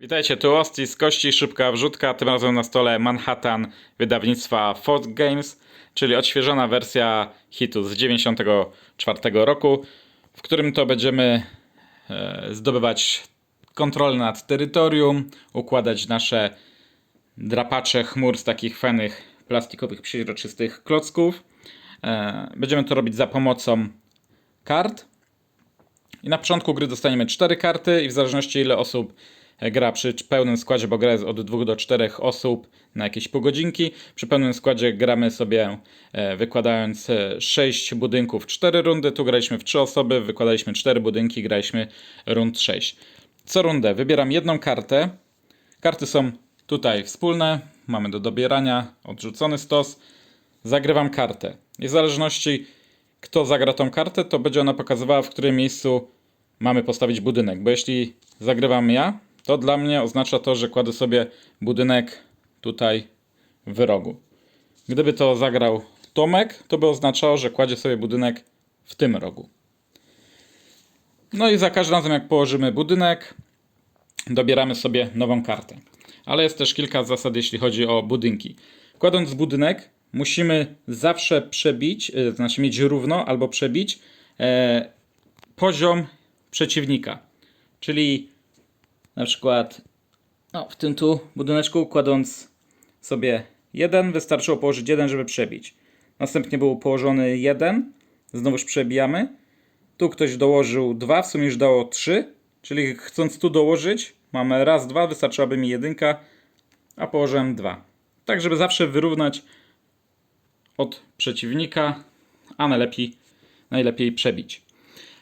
Witajcie, tu Osti z kości, szybka wrzutka, tym razem na stole Manhattan wydawnictwa Fort Games, czyli odświeżona wersja hitu z 94 roku, w którym to będziemy e, zdobywać kontrolę nad terytorium, układać nasze drapacze chmur z takich fajnych plastikowych, przeźroczystych klocków. E, będziemy to robić za pomocą kart. I na początku gry dostaniemy 4 karty i w zależności ile osób gra przy pełnym składzie, bo gra jest od 2 do 4 osób na jakieś pół godzinki. Przy pełnym składzie gramy sobie e, wykładając 6 budynków 4 rundy. Tu graliśmy w 3 osoby, wykładaliśmy 4 budynki, graliśmy rund 6. Co rundę wybieram jedną kartę. Karty są tutaj wspólne, mamy do dobierania, odrzucony stos. Zagrywam kartę. I w zależności kto zagra tą kartę, to będzie ona pokazywała, w którym miejscu mamy postawić budynek. Bo jeśli zagrywam ja, to dla mnie oznacza to, że kładę sobie budynek tutaj w rogu. Gdyby to zagrał Tomek, to by oznaczało, że kładzie sobie budynek w tym rogu. No i za każdym razem, jak położymy budynek, dobieramy sobie nową kartę. Ale jest też kilka zasad, jeśli chodzi o budynki. Kładąc budynek, musimy zawsze przebić, y, znaczy mieć równo albo przebić e, poziom przeciwnika. Czyli na przykład no, w tym tu budyneczku kładąc sobie jeden, wystarczyło położyć jeden, żeby przebić. Następnie był położony jeden, znowuż przebijamy. Tu ktoś dołożył dwa, w sumie już dało trzy, czyli chcąc tu dołożyć, mamy raz, dwa, wystarczyłaby mi jedynka, a położyłem dwa. Tak, żeby zawsze wyrównać od przeciwnika, a najlepiej, najlepiej przebić.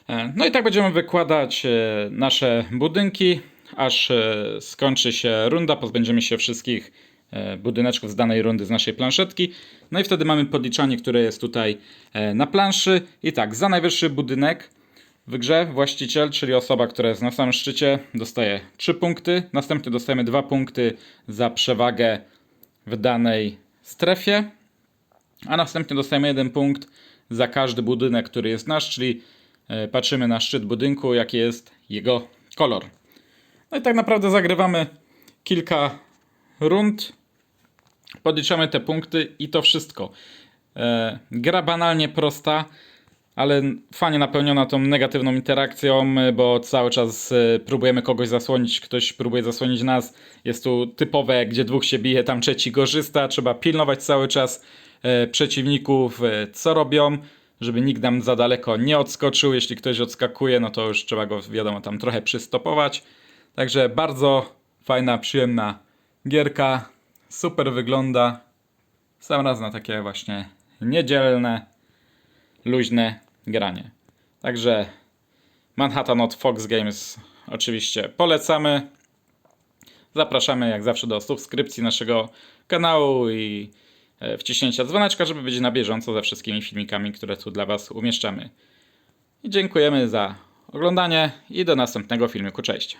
E, No i tak będziemy wykładać e, nasze budynki, aż e, skończy się runda, pozbędziemy się wszystkich e, budyneczków z danej rundy z naszej planszetki. No i wtedy mamy podliczanie, które jest tutaj e, na planszy. I tak, za najwyższy budynek w grze właściciel, czyli osoba, która jest na samym szczycie, dostaje 3 punkty. Następnie dostajemy 2 punkty za przewagę w danej strefie. A następnie dostajemy jeden punkt za każdy budynek, który jest nasz, czyli patrzymy na szczyt budynku, jaki jest jego kolor. No i tak naprawdę zagrywamy kilka rund, podliczamy te punkty i to wszystko. E, gra banalnie prosta, ale fajnie napełniona tą negatywną interakcją, e, bo cały czas e, próbujemy kogoś zasłonić, ktoś próbuje zasłonić nas. Jest tu typowe, gdzie dwóch się bije, tam trzeci korzysta. Trzeba pilnować cały czas przeciwników, co robią, żeby nikt nam za daleko nie odskoczył. Jeśli ktoś odskakuje, no to już trzeba go, wiadomo, tam trochę przystopować. Także bardzo fajna, przyjemna gierka. Super wygląda. Sam raz na takie właśnie niedzielne, luźne granie. Także Manhattan od Fox Games oczywiście polecamy. Zapraszamy jak zawsze do subskrypcji naszego kanału i e, wciśnięcia dzwoneczka, żeby być na bieżąco ze wszystkimi filmikami, które tu dla Was umieszczamy. I dziękujemy za oglądanie i do następnego filmiku. Cześć!